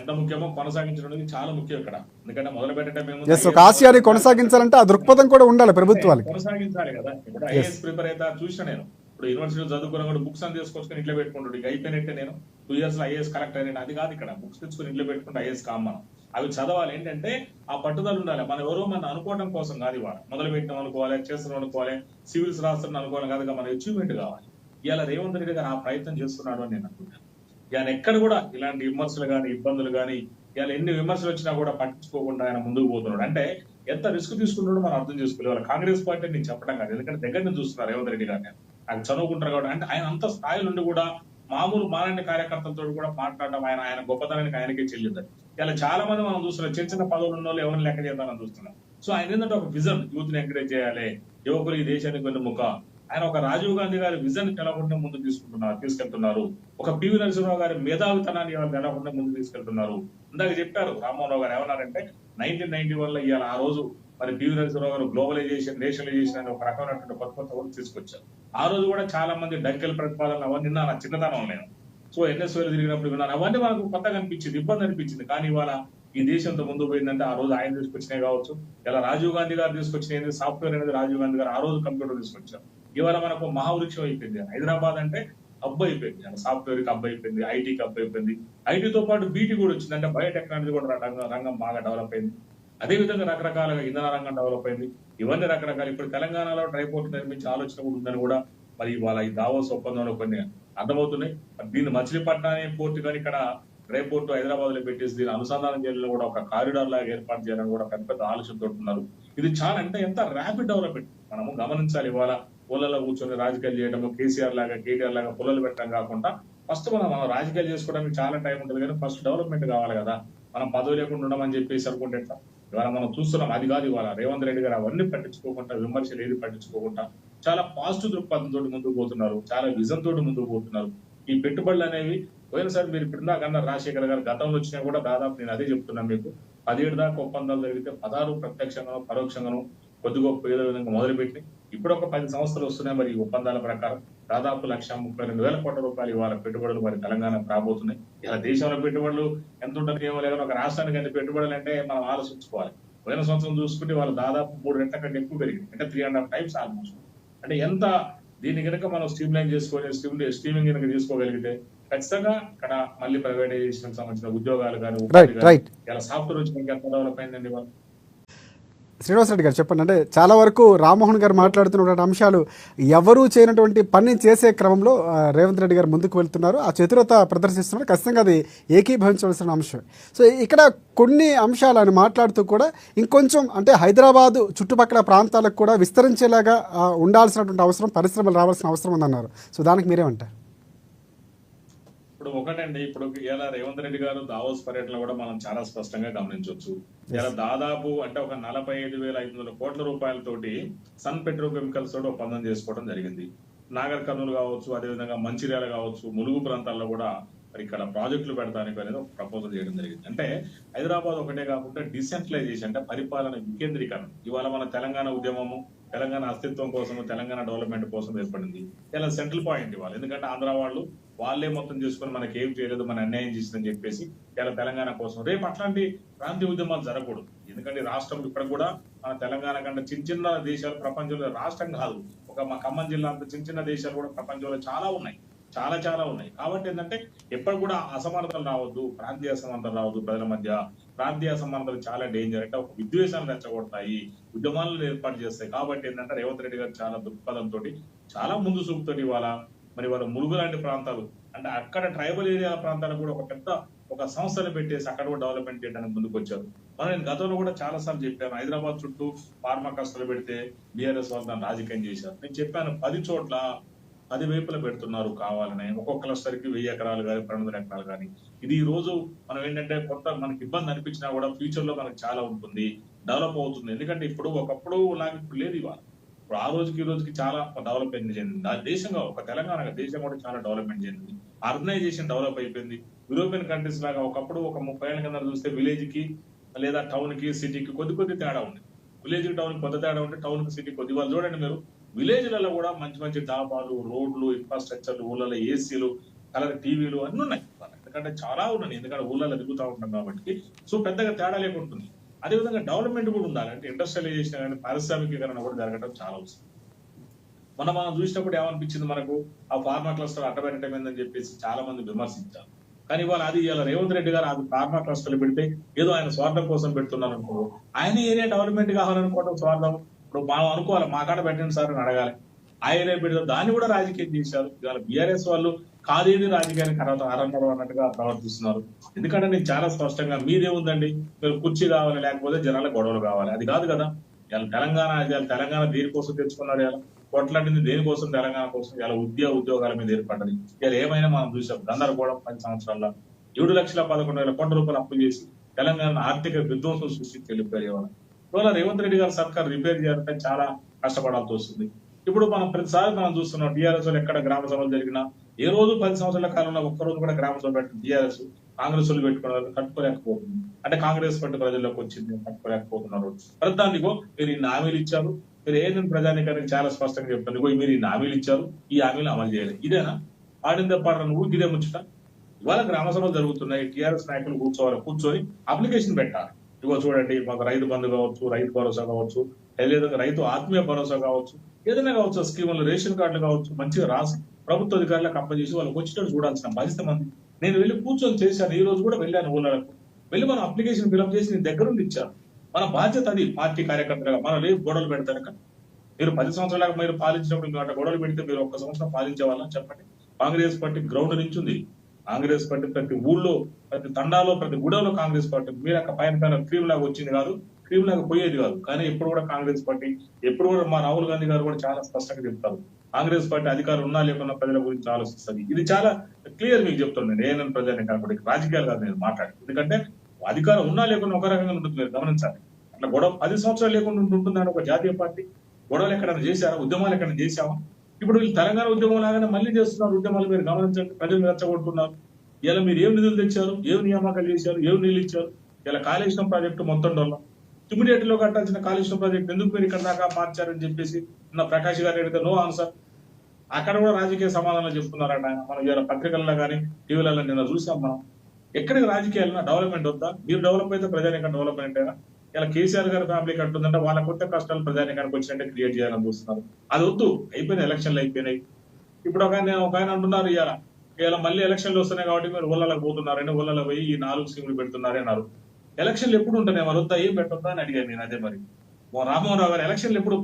ఎంత ముఖ్యమో కొనసాగించడం చాలా ముఖ్యం ఇక్కడ. ఎందుకంటే మొదలు పెట్టడం ఆశయాన్ని కొనసాగించాలంటే ఆ దృక్పథం కూడా ఉండాలి ప్రభుత్వాలకి. కొనసాగించాలి కదా. ఇప్పుడు ఐఏఎస్ ప్రిపేర్ అయితే చూసిన నేను. ఇప్పుడు యూనివర్సిటీ చదువుకున్న కూడా బుక్స్ అని తీసుకొచ్చుకొని ఇంట్లో పెట్టుకుంటాడు. ఇక అయిపోయినట్టే నేను. టూ ఇయర్స్లో ఐఏఎస్ కలెక్ట్ అయినా అది కాదు ఇక్కడ. బుక్స్ తెచ్చుకొని ఇంట్లో పెట్టుకుంటే ఐఏఎస్ కామ్ మనం. అవి చదవాలి. ఏంటంటే ఆ పట్టుదల ఉండాలి. మనం ఎవరో మనం అనుకోవడం కోసం కాదు ఇవాళ. మొదలు పెట్టినాం అనుకోవాలి చేస్తున్నాం అనుకోవాలి. సివిల్స్ రాస్తున్నాం అనుకోవాలి. కాదు మన అచీవ్మెంట్ కావాలి. ఇవాళ రేవంత్ రెడ్డి గారు ఆ ప్రయత్నం చేస్తున్నాడు అని నేను అనుకుంటాను ఆయన ఎక్కడ కూడా ఇలాంటి విమర్శలు కానీ ఇబ్బందులు కానీ ఇవాళ ఎన్ని విమర్శలు వచ్చినా కూడా పట్టించుకోకుండా ఆయన ముందుకు పోతున్నాడు. అంటే ఎంత రిస్క్ తీసుకున్నాడో మనం అర్థం చేసుకోలేదు కాంగ్రెస్ పార్టీ నేను చెప్పడం కాదు. ఎందుకంటే దగ్గర నుంచి చూస్తున్నారు రేవంత్ రెడ్డి గారిని. ఆయన చదువుకుంటారు కాబట్టి. అంటే ఆయన అంత స్థాయి నుండి కూడా మామూలు మాలాంటి కార్యకర్తలతో కూడా మాట్లాడడం ఆయన ఆయన గొప్పతనానికి ఆయనకే చెల్లింది. ఇలా చాలా మంది మనం చూస్తున్నాం. చిన్న చిన్న పదవులు ఉన్న వాళ్ళు ఎవరిని లెక్క చేద్దామని చూస్తున్నాం. సో ఆయన ఏంటంటే ఒక విజన్. యూత్ని ఎంకరేజ్ చేయాలి. యువకులు ఈ దేశానికి వెన్నుముక ఆయన ఒక రాజీవ్ గాంధీ గారి విజన్ తెలకుండా ముందు తీసుకుంటున్నారు తీసుకెళ్తున్నారు. ఒక పివి నరసింహరావు గారి మేధావితనాన్ని ఎవరు తెలకుండా ముందు తీసుకెళ్తున్నారు. ఇందాక చెప్పారు రామ్మోహన్ గారు ఏమన్నారంటే నైన్టీన్ నైన్టీ వన్లో ఇవాళ ఆ రోజు మరి పివి నరసింహరావు గారు గ్లోబలైజేషన్ నేషనలైజేషన్ అనే ఒక రకమైనటువంటి కొత్త కొత్త వర్క్ తీసుకొచ్చారు. ఆ రోజు కూడా చాలా మంది డంకెల్ ప్రతిపాదనలు అవన్నీ నా చిన్నతనం నేను. సో ఎన్ఎస్ఓలు తిరిగినప్పుడు విన్నాను. అవన్నీ మనకు కొత్తగా అనిపించింది ఇబ్బంది అనిపించింది. కానీ ఇవాళ ఈ దేశంతో ముందు పోయిందంటే ఆ రోజు ఆయన తీసుకొచ్చినాయి కావచ్చు ఇలా రాజీవ్ గాంధీ గారు తీసుకొచ్చిన సాఫ్ట్వేర్ అనేది రాజీవ్ గాంధీ గారు ఆ రోజు కంప్యూటర్ తీసుకొచ్చారు. ఇవాళ మనకు మహావృక్షం అయిపోయింది హైదరాబాద్ అంటే హబ్ అయిపోయింది సాఫ్ట్వేర్కి హబ్ అయిపోయింది ఐటీకి హబ్ అయిపోయింది. ఐటీతో పాటు బీటీ కూడా వచ్చింది అంటే బయోటెక్నాలజీ కూడా రంగం రంగం బాగా డెవలప్ అయింది. అదే విధంగా రకరకాలుగా ఇంధన రంగం డెవలప్ అయింది. ఇవన్నీ రకరకాల ఇప్పుడు తెలంగాణలో డ్రైపోర్ట్ నిర్మించే ఆలోచన కూడా ఉందని కూడా మరి ఇవాళ ఈ దావోస్ ఒప్పందంలో కొన్ని అర్థమవుతున్నాయి. దీన్ని మచిలీపట్నం పోర్ట్ కానీ ఇక్కడ డ్రైపోర్ట్ హైదరాబాద్లో పెట్టేసి దీన్ని అనుసంధానం చేయడం కూడా ఒక కారిడార్ లాగా ఏర్పాటు చేయాలని కూడా పెద్ద పెద్ద ఆలోచనతో ఉన్నారు. ఇది చాలా అంటే ఎంత ర్యాపిడ్ డెవలప్మెంట్ మనము గమనించాలి ఇవాళ. పొలాల్లో కూర్చొని రాజకీయాలు చేయడం కేసీఆర్ లాగా కేటీఆర్ లాగా పొలాలు పెట్టడం కాకుండా ఫస్ట్ మనం మనం రాజకీయాలు చేసుకోవడానికి చాలా టైం ఉంటుంది కానీ ఫస్ట్ డెవలప్మెంట్ కావాలి కదా. మనం పదవి లేకుండా ఉండమని చెప్పేసి అనుకుంటే ఎట్లా? ఇవాళ మనం చూస్తున్నాం అది కాదు ఇవాళ రేవంత్ రెడ్డి గారు అవన్నీ పట్టించుకోకుండా విమర్శలు ఏది పట్టించుకోకుండా చాలా పాజిటివ్ దృక్పథంతో ముందుకు పోతున్నారు చాలా విజన్ తోటి ముందుకు పోతున్నారు. ఈ పెట్టుబడులు అనేవి పోయినసారి మీరు ఇప్పుడు ఇందాక రాజశేఖర్ గారు గతంలో వచ్చినా కూడా దాదాపు నేను అదే చెప్తున్నాను మీకు. పదిహేడు దాకా ఒప్పందాలు జరిగితే పదహారు ప్రత్యక్షంగాను పరోక్షంగాను కొద్ది గొప్ప ఏదో విధంగా మొదలుపెట్టి ఇప్పుడు ఒక పది సంవత్సరాలు వస్తున్నాయి మరి ఈ ఒప్పందాల ప్రకారం. దాదాపు లక్ష ముప్పై రెండు వేల కోట్ల రూపాయలు ఇవాళ పెట్టుబడులు మరి తెలంగాణ రాబోతున్నాయి. ఇలా దేశంలో పెట్టుబడులు ఎంత ఉంటుంది ఏమో లేదో ఒక రాష్ట్రానికి ఎంత పెట్టుబడులు అంటే మనం ఆలోచించుకోవాలి. పోయిన సంవత్సరం చూసుకుంటే వాళ్ళు దాదాపు మూడు రెట్ల కంటే ఎక్కువ పెరిగింది. అంటే three and half times almost అంటే ఎంత దీన్ని కనుక మనం స్ట్రీమ్ లైన్ చేసుకొని స్ట్రీమ్ స్ట్రీమింగ్ కనుక తీసుకోగలిగితే ఖచ్చితంగా ఇక్కడ మళ్ళీ ప్రైవేటైజేషన్ సంబంధించిన ఉద్యోగాలు కానీ ఇలా సాఫ్ట్వేర్ వచ్చి ఎంత డెవలప్ అయిందండి వాళ్ళు శ్రీనివాసరెడ్డి గారు చెప్పండి. అంటే చాలా వరకు రామ్మోహన్ గారు మాట్లాడుతున్నటువంటి అంశాలు ఎవరూ చేయనటువంటి పని చేసే క్రమంలో రేవంత్ రెడ్డి గారు ముందుకు వెళ్తున్నారు. ఆ చతురత ప్రదర్శిస్తున్నారు. ఖచ్చితంగా అది ఏకీభవించవలసిన అంశం. సో ఇక్కడ కొన్ని అంశాలు ఆయన మాట్లాడుతూ కూడా ఇంకొంచెం అంటే హైదరాబాద్ చుట్టుపక్కల ప్రాంతాలకు కూడా విస్తరించేలాగా ఉండాల్సినటువంటి అవసరం పరిశ్రమలు రావాల్సిన అవసరం ఉందన్నారు. సో దానికి మీరేమంటారు? ఇప్పుడు ఒకటండి ఇప్పుడు ఇలా రేవంత్ రెడ్డి గారు దావోస్ పర్యటన కూడా మనం చాలా స్పష్టంగా గమనించవచ్చు ఇలా దాదాపు అంటే ఒక నలభై ఐదు వేల ఐదు వందల కోట్ల రూపాయలతోటి సన్ పెట్రోకెమికల్స్ తోటి ఒప్పందం చేసుకోవడం జరిగింది. నాగర్ కర్నూలు కావచ్చు అదేవిధంగా మంచిర్యాల కావచ్చు ములుగు ప్రాంతాల్లో కూడా మరి ఇక్కడ ప్రాజెక్టులు పెడతానికి అనేది ఒక ప్రపోజల్ చేయడం జరిగింది. అంటే హైదరాబాద్ ఒకటే కాకుండా డిసెంట్రలైజేషన్ అంటే పరిపాలన వికేంద్రీకరణ. ఇవాళ మన తెలంగాణ ఉద్యమము తెలంగాణ అస్తిత్వం కోసం తెలంగాణ డెవలప్మెంట్ కోసం ఏర్పడింది. ఇలా సెంట్రల్ పాయింట్ ఇవ్వాలి ఎందుకంటే ఆంధ్ర వాళ్ళు వాళ్ళే మొత్తం చూసుకొని మనకి ఏం చేయలేదు మన అన్యాయం చేసిందని చెప్పేసి ఇలా తెలంగాణ కోసం. రేపు అట్లాంటి ప్రాంతీయ ఉద్యమాలు జరగకూడదు. ఎందుకంటే రాష్ట్రం ఇక్కడ కూడా మన తెలంగాణ కంటే చిన్న చిన్న దేశాలు ప్రపంచంలో రాష్ట్రం కాదు. ఒక మా ఖమ్మం జిల్లా అంత చిన్న చిన్న దేశాలు కూడా ప్రపంచంలో చాలా ఉన్నాయి. చాలా చాలా ఉన్నాయి. కాబట్టి ఏంటంటే ఎప్పుడు కూడా అసమానతలు రావద్దు ప్రాంతీయ అసమానతలు రావద్దు ప్రజల మధ్య. ప్రాంతీయ అసమానతలు చాలా డేంజర్ అంటే ఒక విద్వేషాలు రెచ్చగొడతాయి ఉద్యమాలను ఏర్పాటు చేస్తాయి. కాబట్టి ఏంటంటే రేవంత్ రెడ్డి గారు చాలా దృక్పథంతో చాలా ముందు చూపుతోటి ఇవాళ మరి వాళ్ళు ములుగు లాంటి ప్రాంతాలు. అంటే అక్కడ ట్రైబల్ ఏరియా ప్రాంతాలకు కూడా ఒక పెద్ద ఒక సంస్థను పెట్టేసి అక్కడ కూడా డెవలప్మెంట్ చేయడానికి ముందుకు వచ్చారు. మనం నేను గతంలో కూడా చాలా సార్లు చెప్పాను హైదరాబాద్ చుట్టూ ఫార్మా కస్టలు పెడితే బీఆర్ఎస్ వాళ్ళు దాన్ని రాజకీయం చేశారు. నేను చెప్పాను పది చోట్ల పది వైపుల పెడుతున్నారు కావాలని. ఒక్కొక్క క్లస్టర్కి వెయ్యి ఎకరాలు కానీ పన్నెండు వందల ఎకరాలు కానీ. ఇది ఈ రోజు మనం ఏంటంటే కొత్త మనకి ఇబ్బంది అనిపించినా కూడా ఫ్యూచర్లో మనకి చాలా ఉంటుంది డెవలప్ అవుతుంది. ఎందుకంటే ఇప్పుడు ఒకప్పుడు నాకు ఇప్పుడు లేదు ఇవాళ. ఇప్పుడు ఆ రోజుకి ఈ రోజుకి చాలా డెవలప్మెంట్ చెందింది. ఆ దేశంగా ఒక తెలంగాణ దేశం కూడా చాలా డెవలప్మెంట్ చెందింది. ఆర్గనైజేషన్ డెవలప్ అయిపోయింది. యూరోపియన్ కంట్రీస్ లాగా ఒకప్పుడు ఒక ముప్పై ఏళ్ళ కింద చూస్తే విలేజ్కి లేదా టౌన్కి సిటీకి కొద్ది కొద్ది తేడా ఉంది. విలేజ్కి టౌన్ కొద్ది తేడా ఉంటే టౌన్కి సిటీ కొద్ది వాళ్ళు చూడండి మీరు. విలేజ్లలో కూడా మంచి మంచి డాబాలు రోడ్లు ఇన్ఫ్రాస్ట్రక్చర్లు ఊళ్ళలో ఏసీలు కలర్ టీవీలు అన్నీ ఉన్నాయి. ఎందుకంటే చాలా ఉన్నాయి. ఎందుకంటే ఊళ్ళలో దిగుతూ ఉంటాం కాబట్టి. సో పెద్దగా తేడా లేకుంటుంది. అదేవిధంగా డెవలప్మెంట్ కూడా ఉండాలి. అంటే ఇండస్ట్రియలైజేషన్ కానీ పారిశ్రామికీకరణ కూడా జరగడం చాలా అవసరం. మనం మనం చూసినప్పుడు ఏమనిపించింది మనకు? ఆ ఫార్మా క్లస్టర్ అడ్డబెట్టడం ఏందని చెప్పేసి చాలా మంది విమర్శించారు. కానీ ఇవాళ అది ఇవాళ రేవంత్ రెడ్డి గారు అది ఫార్మా క్లస్టర్లు పెడితే ఏదో ఆయన స్వార్థం కోసం పెడుతున్నారు అనుకో. ఆయన ఏరియా డెవలప్మెంట్ కావాలనుకోవడం స్వార్థం. ఇప్పుడు మనం అనుకోవాలి మా కాడ పెట్టండి సార్ అని అడగాలి. ఆయనే పెడతారు దాన్ని కూడా రాజకీయం చేశారు. ఇవాళ బీఆర్ఎస్ వాళ్ళు కాదేది రాజకీయానికి అర్హత అర్హత అన్నట్టుగా ప్రవర్తిస్తున్నారు. ఎందుకంటే నేను చాలా స్పష్టంగా మీదేముందండి? మీరు కుర్చీ కావాలి లేకపోతే జనాల గొడవలు కావాలి. అది కాదు కదా. ఇలా తెలంగాణ ఇవాళ తెలంగాణ దేనికోసం తెచ్చుకున్నారు ఇలా కొట్లాంటిది దేనికోసం తెలంగాణ కోసం ఇలా ఉద్యోగ ఉద్యోగాల మీద ఏర్పడ్డది. ఇలా ఏమైనా మనం చూసాం. గందరగోళం పది సంవత్సరాల్లో. ఏడు లక్షల పదకొండు వేల కోట్ల రూపాయలు అప్పు చేసి తెలంగాణ ఆర్థిక విధ్వంసం సృష్టించి వెళ్ళిపోయారు ఇవాళ. రేవంత్ రెడ్డి గారు సర్కార్ రిపేర్ చేయాలంటే చాలా కష్టపడాల్సి వస్తుంది. ఇప్పుడు మనం ప్రతిసారి మనం చూస్తున్నాం టీఆర్ఎస్ వాళ్ళు ఎక్కడ గ్రామ సభలు జరిగినా ఏ రోజు పది సంవత్సరాల కాలంలో ఒక్క రోజు కూడా గ్రామ సభ పెట్టింది టీఆర్ఎస్ కాంగ్రెస్ వాళ్ళు పెట్టుకున్నారు కట్టుకోలేకపోతుంది అంటే కాంగ్రెస్ పార్టీ ప్రజల్లోకి వచ్చింది కట్టుకోలేకపోతున్నారు ప్రధానికో మీరు ఇన్ని హామీలు ఇచ్చారు మీరు ఏదైనా ప్రజానికానికి చాలా స్పష్టంగా చెప్తారు ఇగో మీరు ఇన్ని హామీలు ఇచ్చారు ఈ హామీలు అమలు చేయాలి. ఇదేనా? ఆడిందే పాడన నువ్వు ఇదే ముచ్చట? ఇవాళ గ్రామ సభలు జరుగుతున్నాయి టీఆర్ఎస్ నాయకులు కూర్చోవాలి కూర్చొని అప్లికేషన్ పెట్టాలి. ఇగో చూడండి మాకు రైతు బంధు కావచ్చు రైతు భరోసా కావచ్చు లేదా రైతు ఆత్మీయ భరోసా కావచ్చు ఏదైనా కావచ్చు స్కీములు రేషన్ కార్డులు కావచ్చు మంచిగా రాసి ప్రభుత్వ అధికారులకు అప్పచేసి వాళ్ళకి వచ్చేటట్టు చూడాల్సిన బాధ్యత మంది. నేను వెళ్ళి కూర్చొని చేశాను ఈ రోజు కూడా వెళ్ళాను ఊళ్ళకు వెళ్ళి మనం అప్లికేషన్ ఫిలప్ చేసి నేను దగ్గరుండి ఇచ్చాను. మన బాధ్యత అది పార్టీ కార్యకర్తలుగా మనం లేదు గొడవలు పెడతారు మీరు పది సంవత్సరాలకు మీరు పాలించినప్పుడు మీరు అట్లా గొడవలు పెడితే మీరు ఒక్క సంవత్సరం పాలించే వాళ్ళని చెప్పండి. కాంగ్రెస్ పార్టీ గ్రౌండ్ నుంచి ఉంది. కాంగ్రెస్ పార్టీ ప్రతి ఊళ్ళో ప్రతి తండాలో ప్రతి గుడలో కాంగ్రెస్ పార్టీ. మీరు అక్క పైన పైన క్రీమ్ లాగా వచ్చింది కాదు. క్రీమ్ లాగా పోయేది కాదు. కానీ ఎప్పుడు కూడా కాంగ్రెస్ పార్టీ ఎప్పుడు కూడా మా రాహుల్ గాంధీ గారు కూడా చాలా స్పష్టంగా చెప్తారు. కాంగ్రెస్ పార్టీ అధికారం ఉన్నా లేకున్నా ప్రజల గురించి ఆలోచిస్తుంది. ఇది చాలా క్లియర్ మీకు చెప్తున్నాను నేను. ఏనని ప్రజల్ని రాజకీయాలు కాదు నేను మాట్లాడి ఎందుకంటే అధికారం ఉన్నా లేకున్నా ఒక రకంగా ఉంటుంది. మీరు గమనించాలి. అట్లా గొడవ పది సంవత్సరాలు లేకుండా ఉంటుందని ఒక జాతీయ పార్టీ. గొడవలు ఎక్కడైనా చేశారా? ఉద్యమాలు ఎక్కడైనా చేశావా? ఇప్పుడు వీళ్ళు తెలంగాణ ఉద్యమం లాగానే మళ్ళీ చేస్తున్నారు. ఉద్యమాలు మీరు గమనించండి. ప్రజలు రెచ్చగొడుతున్నారు. ఇలా మీరు ఏం నిధులు తెచ్చారు? ఏం నియామకాలు చేశారు? ఏం నీళ్ళు ఇచ్చారు? ఇలా కాళేశ్వరం ప్రాజెక్టు మొత్తం డొల్లం. ఇమీడియట్లో కట్టాల్సిన కాళేశ్వరం ప్రాజెక్ట్ ఎందుకు మీరు ఇక్కడ దాకా మార్చారని చెప్పేసి నా ప్రకాష్ గారు అడిగితే నో ఆన్సర్. అక్కడ కూడా రాజకీయ సమాధానం చెప్తున్నారట ఆయన. మనం ఇవాళ పత్రికల్లో కానీ టీవీలలో నిన్న చూసాం మనం. ఎక్కడికి రాజకీయాలన్నా డెవలప్మెంట్ వద్దా? మీరు డెవలప్ అయితే ప్రజానికం డెవలప్మెంట్ అయినా ఇలా కేసీఆర్ గారి ఫ్యామిలీకి అంటుందంటే వాళ్ళ కొత్త కష్టాలు ప్రజానికానికి వచ్చినట్టే క్రియేట్ చేయాలని చూస్తున్నారు. అది వద్దు. అయిపోయినాయి ఎలక్షన్లు అయిపోయినాయి. ఇప్పుడు ఒక ఆయన ఒక ఆయన అంటున్నారు ఇవాళ. ఇవాళ మళ్ళీ ఎలక్షన్లు వస్తున్నాయి కాబట్టి మీరు ఊళ్ళలోకి పోతున్నారని ఊళ్ళలో పోయి ఈ నాలుగు స్కీములు పెడుతున్నారని అన్నారు. ఎలక్షన్లు ఎప్పుడు ఉంటాయి మరి వద్దా ఏం పెట్టొద్దా? అని అడిగాను నేను అదే మరి. ఓ గారు ఎలక్షన్లు ఎప్పుడు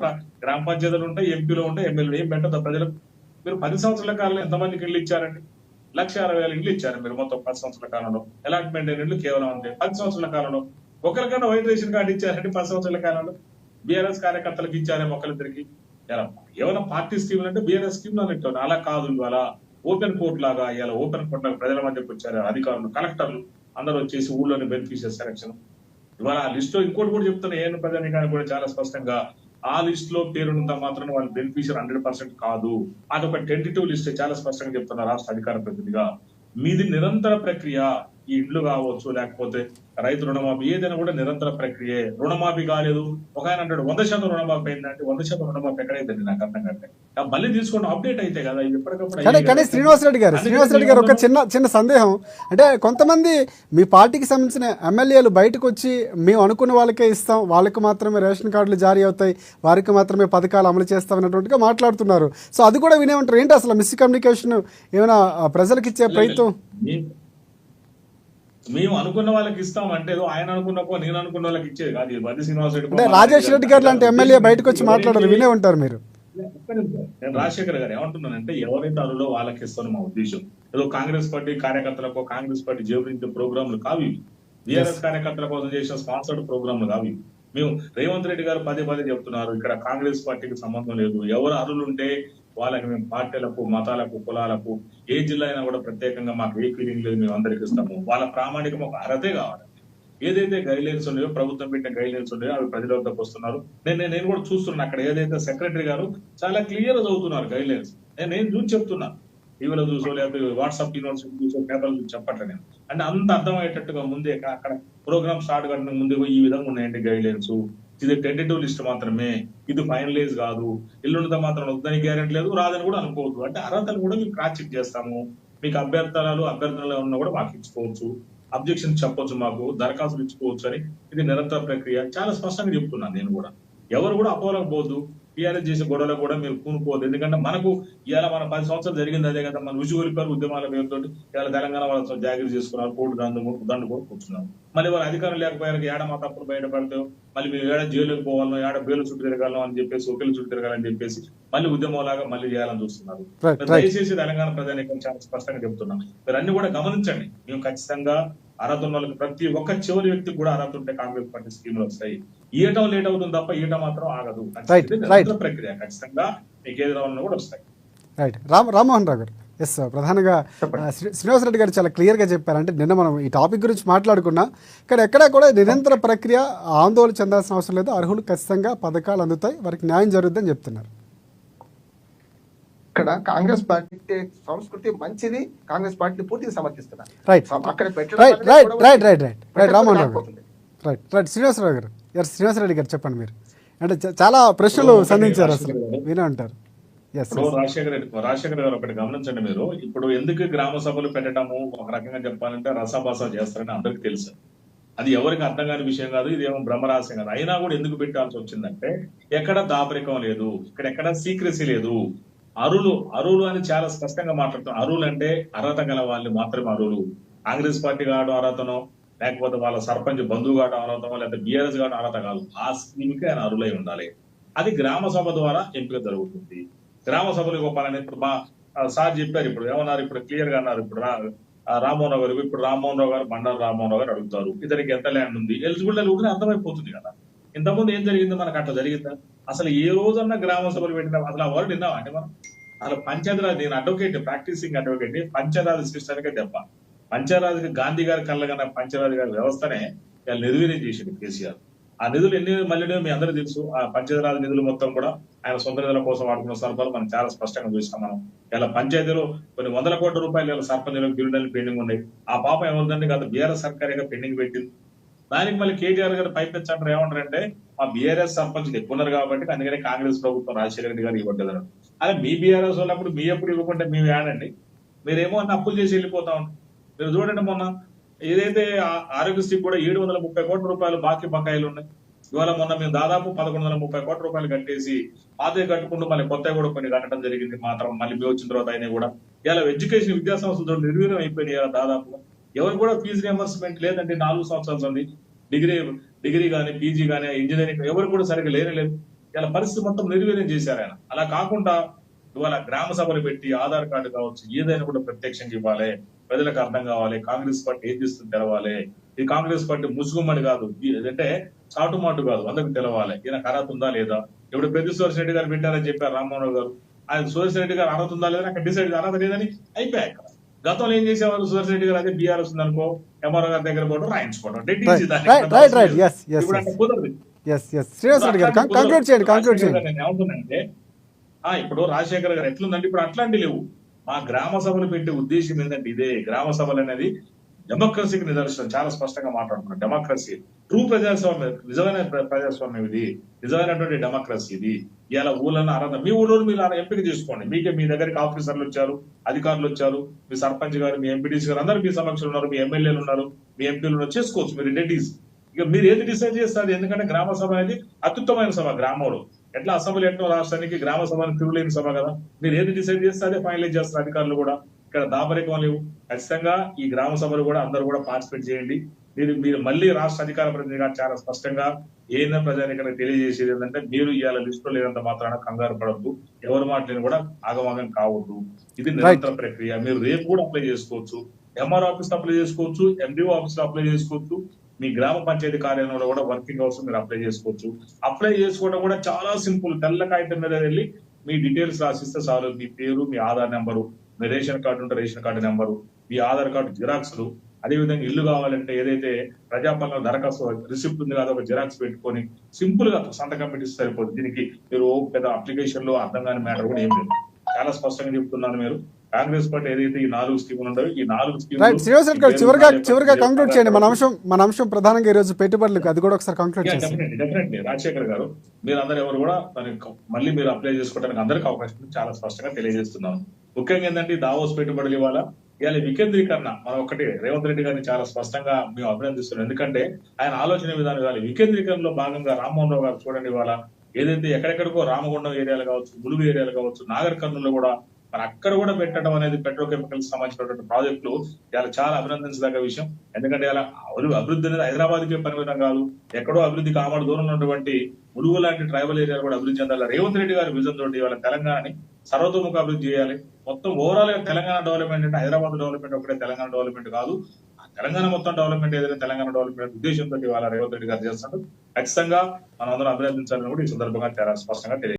గ్రామ పంచాయతీలు ఉంటాయి ఎంపీలు ఉంటాయి ఎమ్మెల్యేలు ఏం పెట్టొద్దా? ప్రజలకు మీరు పది సంవత్సరాల కాలంలో ఎంతమందికి ఇల్లు ఇచ్చారండి? లక్ష అరవై వేల ఇల్లు ఇచ్చారు మీరు మొత్తం పది సంవత్సరాల కాలంలో. అలాట్మెంట్ అయిన ఇల్లు కేవలం అంతే. పది సంవత్సరాల కాలంలో. ఒకరికన్నా వైట్ రేషన్ కార్డు ఇచ్చారండి పది సంవత్సరాల కాలంలో. బీఆర్ఎస్ కార్యకర్తలకు ఇచ్చారేమో ఒకరిద్దరికి ఎలా? ఏమైనా పార్టీ స్కీమ్ అంటే బీఆర్ఎస్ స్కీమ్ అన్నట్టు అలా కాదు ఇవాళ. ఓపెన్ కోర్ట్ లాగా ఇలా ఓపెన్ కోర్ట్ లాగా ప్రజల మధ్యకు వచ్చారు అధికారులు కలెక్టర్లు. అందరూ వచ్చేసి ఊళ్ళోని బెనిఫిషియర్ సెలక్షన్ ఇవాళ ఆ లిస్ట్లో ఇంకోటి కూడా చెప్తున్నా ఏఎన్ ప్రజానికానికి కూడా చాలా స్పష్టంగా ఆ లిస్ట్లో పేరున్నంత మాత్రం వాళ్ళు బెనిఫిషియర్ హండ్రెడ్ పర్సెంట్ కాదు. అదొక టెంటిటివ్ లిస్ట్ చాలా స్పష్టంగా చెప్తున్నారు రాష్ట్ర అధికార ప్రతినిధిగా. మీది నిరంతర ప్రక్రియ ఈ ఇండ్లు కావచ్చు లేకపోతే రైతు రుణమాఫీ ఏదైనా కూడా నిరంతర ప్రక్రియ. రుణమాఫీ కాలేదు. ఒక ఆయన అంటాడు వంద శాతం రుణమాఫీ అయిందంటే వంద శాతం రుణమాఫీ ఎక్కడైందండి? నాకు అర్థం కాదు మళ్ళీ తీసుకోండి అప్డేట్ అయితే కదా ఎప్పటికప్పుడు కానీ కదా. శ్రీనివాసరెడ్డి గారు అందుకని శ్రీనివాసరెడ్డి గారు ఒక నేను చిన్న చిన్న సందేహం. అంటే కొంతమంది మీ పార్టీకి సంబంధించిన ఎమ్మెల్యేలు బయటకు వచ్చి మేము అనుకున్న వాళ్ళకే ఇస్తాం. వాళ్ళకి మాత్రమే రేషన్ కార్డులు జారీ అవుతాయి. వారికి మాత్రమే పథకాలు అమలు చేస్తాం అన్నట్టుగా మాట్లాడుతున్నారు. సో అది కూడా వినేమంటారు. ఏంటి అసలు మిస్కమ్యూనికేషన్? ఏమైనా ప్రజలకు ఇచ్చే ప్రయత్నం? మేము అనుకున్న వాళ్ళకి ఇస్తాం అంటే ఏదో ఆయన అనుకున్నకో నేను అనుకున్న వాళ్ళకి ఇచ్చేది కాదు. ఇది బద్ది శ్రీనివాస్ రెడ్డి రాజేష్ రెడ్డి గారు లాంటి ఎమ్మెల్యే బయటకు వచ్చి మాట్లాడారు వినే ఉంటారు మీరు. నేను రాజశేఖర్ గారు ఏమంటున్నానంటే ఎవరైతే అరులో వాళ్ళకి ఇస్తాను మా ఉద్దేశం. ఏదో కాంగ్రెస్ పార్టీ కార్యకర్తలకు కాంగ్రెస్ పార్టీ జేబులించే ప్రోగ్రాంలు కావు బీఆర్ఎస్ కార్యకర్తల కోసం చేసిన స్పాన్సర్డ్ ప్రోగ్రాంలు కావు మేము రేవంత్ రెడ్డి గారు పదే పదే చెప్తున్నారు ఇక్కడ కాంగ్రెస్ పార్టీకి సంబంధం లేదు. ఎవరు అరులు వాళ్ళకి మేము పార్టీలకు మతాలకు కులాలకు ఏ జిల్లా అయినా కూడా ప్రత్యేకంగా మాకు ఏ ఫీలింగ్ లేదు మేము అందరికి ఇస్తాము. వాళ్ళ ప్రామాణికం ఒక అర్హతే కావాలి. ఏదైతే గైడ్ లైన్స్ ఉన్నాయో ప్రభుత్వం పెట్టిన గైడ్ లైన్స్ ఉన్నాయో అవి ప్రజలకి వస్తున్నారు. నేను నేను- కూడా చూస్తున్నాను అక్కడ ఏదైతే సెక్రటరీ గారు చాలా క్లియర్ చదువుతున్నారు గైడ్ లైన్స్ నేను నేను చూసి చెప్తున్నా. టీవీలో చూసో లేకపోతే వాట్సాప్ యూనివర్సిటీ చూసో పేపర్లు చూసి చెప్పట్లే నేను. అంటే అంత అర్థమయ్యేటట్టుగా ముందే అక్కడ ప్రోగ్రామ్ స్టార్ట్ కట్టడం ముందే ఈ విధంగా ఉన్నాయండి గైడ్ లైన్స్ ఇది టెంటేటివ్ లిస్ట్ మాత్రమే. ఇది ఫైనలైజ్ కాదు. ఎల్లుండితో మాత్రం వద్దని గ్యారెంటీ లేదు రాదని కూడా అనుకోవద్దు. అంటే అర్హతలు కూడా మేము క్రాస్ చెక్ చేస్తాము. మీకు అభ్యర్థనలు అభ్యర్థనలు ఉన్నా కూడా మాకు ఇచ్చుకోవచ్చు. అబ్జెక్షన్ చెప్పొచ్చు మాకు దరఖాస్తులు ఇచ్చుకోవచ్చు అని. ఇది నిరంతర ప్రక్రియ. చాలా స్పష్టంగా చెప్తున్నాను నేను కూడా. ఎవరు కూడా అపోలకు పోదు టీఆర్ఎస్ చేసే గొడవలో కూడా మీరు కూనుకోవద్దు. ఎందుకంటే మనకు ఇవాళ మన పది సంవత్సరాలు జరిగింది అదే కదా. మన రుచి కోల్పోయారు ఉద్యమాల పేరుతో ఇవాళ తెలంగాణ వాళ్ళతో జాగిరి చేసుకున్నారు. కోర్టు దండు దండు కూడా కూర్చున్నారు మళ్ళీ వాళ్ళ అధికారం లేకపోయారు ఏడ మా తప్పులు బయటపడితే మళ్ళీ మీరు ఏడ జైలుకి పోవాలను ఏడ బేలు చుట్టూ తిరగాలను అని చెప్పేసి ఒకరి చుట్టూ తిరగాలని చెప్పేసి మళ్ళీ ఉద్యమం లాగా మళ్ళీ చేయాలని చూస్తున్నారు. దయచేసి తెలంగాణ ప్రజానికి చాలా స్పష్టంగా చెప్తున్నాం మీరు అన్ని కూడా గమనించండి. మేము ఖచ్చితంగా అర్హత ఉన్న వాళ్ళకి ప్రతి ఒక్క చివరి వ్యక్తికి కూడా అర్హత ఉంటే కాంగ్రెస్ పార్టీ స్కీములు వస్తాయి. ఈయటం లేట్ అవుతుంది తప్ప ఈట మాత్రం ఆగదు. ప్రక్రియ. ఖచ్చితంగా మీకు ఏది రావాలన్నా కూడా వస్తాయి. రైట్ రామ్ రామ్మోహన్ రావు గారు. ఎస్ ప్రధానంగా ఆ, శ్రీ- శ్రీనివాసరెడ్డి గారు చాలా క్లియర్గా చెప్పారు అంటే నిన్న మనం ఈ టాపిక్ గురించి మాట్లాడుకున్నాం కానీ ఎక్కడా కూడా నిరంతర ప్రక్రియ ఆందోళన చెందాల్సిన అవసరం లేదు. అర్హులు ఖచ్చితంగా పథకాలు అందుతాయి. వారికి న్యాయం జరుగుద్దని చెప్తున్నారు. ఇక్కడ కాంగ్రెస్ పార్టీ సంస్కృతి మంచిది కాంగ్రెస్ పార్టీని పూర్తిగా సమర్థిస్తున్నారు. రైట్ అక్కడ రైట్ రైట్ కూడా right right right right Rammohan Rao garu. కాకపోతుంది. Right right Srinivasarao గారు. ఎస్ శ్రీనివాసరెడ్డి గారు చెప్పండి మీరు. అంటే చాలా ప్రశ్నలు సంధించారు అసలు. వినే ఉంటారు. రాజశేఖర రెడ్డి. రాజశేఖర గారు ఒకటి గమనించండి మీరు. ఇప్పుడు ఎందుకు గ్రామ సభలు పెట్టడము ఒక రకంగా చెప్పాలంటే రసాభాస చేస్తారని అందరికీ తెలుసు. అది ఎవరికి అర్థం కాని విషయం కాదు ఇది ఏమో బ్రహ్మరహస్యం కాదు. అయినా కూడా ఎందుకు పెట్టాల్సి వచ్చిందంటే ఎక్కడ దాపరికం లేదు ఇక్కడ ఎక్కడ సీక్రెసీ లేదు. అరులు అరులు అని చాలా స్పష్టంగా మాట్లాడుతున్నారు అరులు అంటే అర్హత గల వాళ్ళు మాత్రమే అరులు. కాంగ్రెస్ పార్టీ కావడం అర్హతనో లేకపోతే వాళ్ళ సర్పంచ్ బంధువు కావడం అర్హతమో లేకపోతే బీఆర్ఎస్ కావడం అర్హత కాదు. ఆ స్కీమ్కి ఆయన అరులై ఉండాలి. అది గ్రామ సభ ద్వారా ఎంపిక జరుగుతుంది. గ్రామ సభలు గోపాలని ఇప్పుడు మా సార్ చెప్పారు ఇప్పుడు. ఏమన్నారు? ఇప్పుడు క్లియర్గా అన్నారు. ఇప్పుడు రా- రామ్మోహన్ రావు గారు ఇప్పుడు రామ్మోహన్ రావు గారు బండారు రామ్మోహన్ రావు గారు అడుగుతారు. ఇతనికి ఎంత ల్యాండ్ ఉంది? ఎలిజిబుల్ కూడా అర్థమైపోతుంది కదా. ఇంతకుముందు ఏం జరిగిందో మనకు అట్లా జరిగిందా? అసలు ఏ రోజన్నా గ్రామ సభలు పెట్టినా అసలు ఆ వర్డ్ విన్నావా అంటే మనం? అసలు పంచాయతీరాజ్ నేను అడ్వకేట్ ప్రాక్టీసింగ్ అడ్వకేట్ పంచాయతీరాజ్ సిస్టానికే దెబ్బ. పంచాయతీరాజ్ గాంధీ గారి కళ్ళగన్న పంచాయతీరాజ్ గారి వ్యవస్థనే ఇలా నిర్వీర్యం చేసింది కేసీఆర్. ఆ నిధులు ఎన్ని మళ్ళీ మీ అందరూ తెలుసు. ఆ పంచాయతీరాజ్ నిధులు మొత్తం కూడా ఆయన సొంత నిధుల కోసం వాడుకున్న సందర్భాలు మనం చాలా స్పష్టంగా చూసాం మనం. ఇలా పంచాయతీలో కొన్ని వందల కోట్ల రూపాయలు ఇలా సర్పంచులకు పెండింగ్ ఉన్నాయి. ఆ పాప ఏమవుతుందంటే గత బీఆర్ఎస్ సర్కారేగా పెండింగ్ పెట్టింది. దానికి మళ్ళీ కేటీఆర్ గారు పైపెచ్చి అంటారు ఏమంటారంటే మా బీఆర్ఎస్ సర్పంచ్ ఎక్కువ ఉన్నారు కాబట్టి అందుకని కాంగ్రెస్ ప్రభుత్వం రాజశేఖర రెడ్డి గారు ఇవ్వట్లేదు అదే మీ బీఆర్ఎస్ వాళ్ళప్పుడు మీ ఎప్పుడు ఇవ్వకుంటే మేము ఏడండి? మీరేమో అన్ని అప్పులు చేసి వెళ్ళిపోతా ఉంటాం మీరు చూడండి మొన్న ఏదైతే ఆ- ఆరోగ్యశ్రీ కూడా ఏడు వందల ముప్పై కోట్ల రూపాయలు బాకీ బకాయిలు ఉన్నాయి. ఇవాళ మొన్న మేము దాదాపు పదకొండు వందల ముప్పై కోట్ల రూపాయలు కట్టేసి పాతవి కట్టుకుంటూ మళ్ళీ కొత్త కూడా కొన్ని కట్టడం జరిగింది మాత్రం. మళ్ళీ మేము వచ్చిన తర్వాత అయినా కూడా. ఇలా ఎడ్యుకేషన్ విద్యా సంస్థలు నిర్వీర్యం అయిపోయినాయి దాదాపు దాదాపుగా. ఎవరు కూడా ఫీజు రియంబర్స్మెంట్ లేదంటే నాలుగు సంవత్సరాలు ఉంది డిగ్రీ డిగ్రీ కానీ పీజీ కానీ ఇంజనీరింగ్ ఎవరు కూడా సరిగ్గా లేనే లేదు. ఇలా పరిస్థితి మొత్తం నిర్వీర్యం చేశారు ఆయన. అలా కాకుండా ఇవాళ గ్రామ సభలు పెట్టి ఆధార్ కార్డు కావచ్చు ఏదైనా కూడా ప్రత్యక్షంగా ఇవ్వాలి. ప్రజలకు అర్థం కావాలి. కాంగ్రెస్ పార్టీ ఏం చేస్తుంది తెలవాలి. ఈ కాంగ్రెస్ పార్టీ ముసుగుమ్మడి కాదు. అంటే చాటుమాటు కాదు. అందరికి తెలవాలి. ఈయన అర్హత ఉందా లేదా? ఇప్పుడు పెద్ద సురేష్ రెడ్డి గారు పెట్టారని చెప్పారు రామ్మోహన్ గారు. ఆయన సురేష్ రెడ్డి గారు అర్హత ఉందా లేదా అక్కడ డిసైడ్ అర్హత లేదని అయిపోయాయి అక్కడ. గతంలో ఏం చేసేవారు సురేష్ రెడ్డి గారు అదే బీఆర్ఎస్ ఉందనుకో ఎంఆర్ఓ గారి దగ్గర పోవడం రాయించుకోవడం. కుదరదు. ఏమంటున్నానంటే ఇప్పుడు రాజశేఖర్ గారు ఎట్లుందంటే ఇప్పుడు అట్లాంటి లేవు. మా గ్రామ సభలు పెట్టే ఉద్దేశం ఏంటంటే ఇదే గ్రామ సభలు అనేది డెమోక్రసీకి నిదర్శనం. చాలా స్పష్టంగా మాట్లాడుకున్నాం డెమోక్రసీ ట్రూ ప్రజాస్వామ్యం నిజమైన ప్రజాస్వామ్యం ఇది. నిజమైనటువంటి డెమోక్రసీ ఇది. ఇలా ఊళ్ళని ఆరాధన మీ ఊళ్ళో మీరు ఎంపిక చేసుకోండి. మీకే మీ దగ్గరికి ఆఫీసర్లు వచ్చారు అధికారులు వచ్చారు మీ సర్పంచ్ గారు మీ ఎంపీటీసీ గారు అందరూ మీ సమక్షంలో ఉన్నారు మీ ఎమ్మెల్యేలు ఉన్నారు మీ ఎంపీలు ఉన్నారు. చేసుకోవచ్చు. మీరు రెడ్డిస్ ఇక మీరు ఏది డిసైడ్ చేస్తారు? ఎందుకంటే గ్రామ సభ అనేది అత్యుత్తమైన సభ గ్రామంలో. ఎట్లా అసెంబ్లీ ఎట్లా రాష్ట్రానికి గ్రామ సభ అనేది తిరుగులేని సభ కదా. మీరు ఏది డిసైడ్ చేస్తే అదే ఫైనలైజ్ చేస్తారు అధికారులు కూడా. ఇక్కడ దాపరికం లేవు. ఖచ్చితంగా ఈ గ్రామ సభలు కూడా అందరూ కూడా పార్టిసిపేట్ చేయండి. మీరు మీరు మళ్ళీ రాష్ట్ర అధికార ప్రతినిధిగా చాలా స్పష్టంగా ఏదైనా ప్రజానికైనా తెలియజేసేది ఏంటంటే మీరు ఇవాళ లిస్టులో లేనంత మాత్రాన కంగారు పడద్దు. ఎవరి మాటలను కూడా ఆగమాగం కావద్దు. ఇది నిరంతర ప్రక్రియ. మీరు రేపు కూడా అప్లై చేసుకోవచ్చు. ఎంఆర్ ఆఫీస్లో అప్లై చేసుకోవచ్చు. ఎండిఓ ఆఫీస్లో అప్లై చేసుకోవచ్చు. మీ గ్రామ పంచాయతీ కార్యాలయంలో కూడా వర్కింగ్ అవర్స్ మీరు అప్లై చేసుకోవచ్చు. అప్లై చేసుకోవడం కూడా చాలా సింపుల్ తెల్ల కాగితం మీద వెళ్ళి మీ డీటెయిల్స్ రాసిస్తే చాలు. మీ పేరు మీ ఆధార్ నెంబరు మీ రేషన్ కార్డు ఉంటే రేషన్ కార్డు నెంబరు మీ ఆధార్ కార్డు జిరాక్స్లు అదే విధంగా ఇల్లు కావాలంటే ఏదైతే ప్రజాపాలన దరఖాస్తు రిసిప్ట్ ఉంది కదా ఒక జిరాక్స్ పెట్టుకొని సింపుల్గా సంతకం పెట్టిస్తే సరిపోతుంది దీనికి మీరు పెద్ద అప్లికేషన్లో అర్థం కాని మ్యాటర్ కూడా ఏం లేదు. చాలా స్పష్టంగా చెప్తున్నాను మీరు. కాంగ్రెస్ పార్టీ ఏదైతే ఈ నాలుగు స్కీములు ఉండవు ఈ నాలుగు రైట్ శ్రీనివాసరెడ్డి గారు చివరిగా చివరిగా కంక్లూడ్ చేయండి. మన అంశం మన అంశం ప్రధానంగా ఈ రోజు పెట్టుబడులకు అది కూడా ఒకసారి కంక్లూడ్ డెఫినెట్లీ డెఫినెట్లీ రాజశేఖర్ గారు మీరు అందరు ఎవరు కూడా మళ్ళీ మీరు అప్లై చేసుకోవడానికి అందరికి అవకాశం. చాలా స్పష్టంగా తెలియజేస్తున్నాను. ముఖ్యంగా ఏంటంటే దావోస్ పెట్టుబడులు ఇవాళ ఇవాళ వికేంద్రీకరణ మనం ఒకటి రేవంత్ రెడ్డి గారిని చాలా స్పష్టంగా మేము అభినందిస్తున్నాం. ఎందుకంటే ఆయన ఆలోచన విధానం ఇవాళ వికేంద్రీకరణలో భాగంగా రామ్మోహన్ రావు గారు చూడండి ఇవాళ ఏదైతే ఎక్కడెక్కడికో రామగుండం ఏరియాలు కావచ్చు ములుగు ఏరియాలు కావచ్చు నాగర్ కర్నూలు కూడా మరి అక్కడ కూడా పెట్టడం అనేది పెట్రోకెమికల్స్ సంబంధించినటువంటి ప్రాజెక్టులు ఇలా చాలా అభినందించదగ్గ విషయం. ఎందుకంటే ఇలా అభివృద్ధి అనేది హైదరాబాద్కే పరిమితం కాదు ఎక్కడో అభివృద్ధి కామడు దూరంలో ఉన్నటువంటి ములుగు లాంటి ట్రైబల్ ఏరియాలు కూడా అభివృద్ధి చెందాలి. రేవంత్ రెడ్డి గారి విజన్ తోటి వాళ్ళ తెలంగాణని సర్వతోముఖ అభివృద్ధి చేయాలి. మొత్తం ఓవరాల్గా తెలంగాణ డెవలప్మెంట్ అంటే హైదరాబాద్ డెవలప్మెంట్ ఒకటే తెలంగాణ డెవలప్మెంట్ కాదు. ఆ తెలంగాణ మొత్తం డెవలప్మెంట్ ఏదైనా తెలంగాణ డెవలప్మెంట్ ఉద్దేశంతో ఇవాళ రేవంత్ రెడ్డి గారు చేస్తాడు. ఖచ్చితంగా మనం అందరం అభినందించాలని కూడా ఈ సందర్భంగా స్పష్టంగా తెలియదు